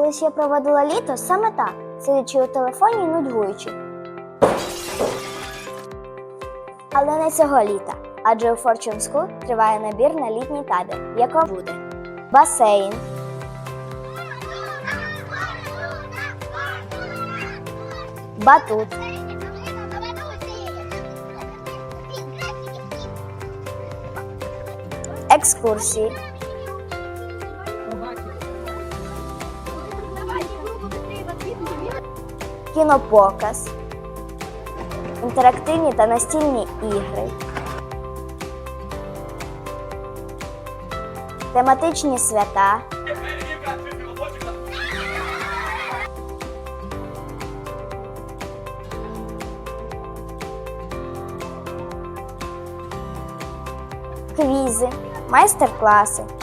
Колись я проводила літо саме так, сидячи у телефоні і нудьгуючи. Але не цього літа, адже у Fortune триває набір на літній табір, в буде. Басейн, батут, екскурсії, кінопоказ, інтерактивні та настільні ігри, тематичні свята, квізи, майстер-класи.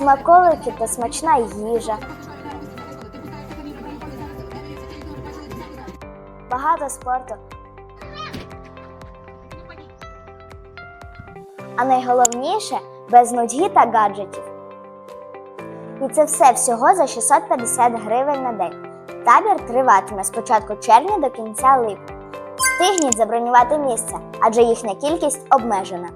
Смаколики та смачна їжа. Багато спорту. А найголовніше без нудьги та гаджетів. І це все всього за 650 гривень на день. Табір триватиме з початку червня до кінця липня. Встигніть забронювати місце, адже їхня кількість обмежена.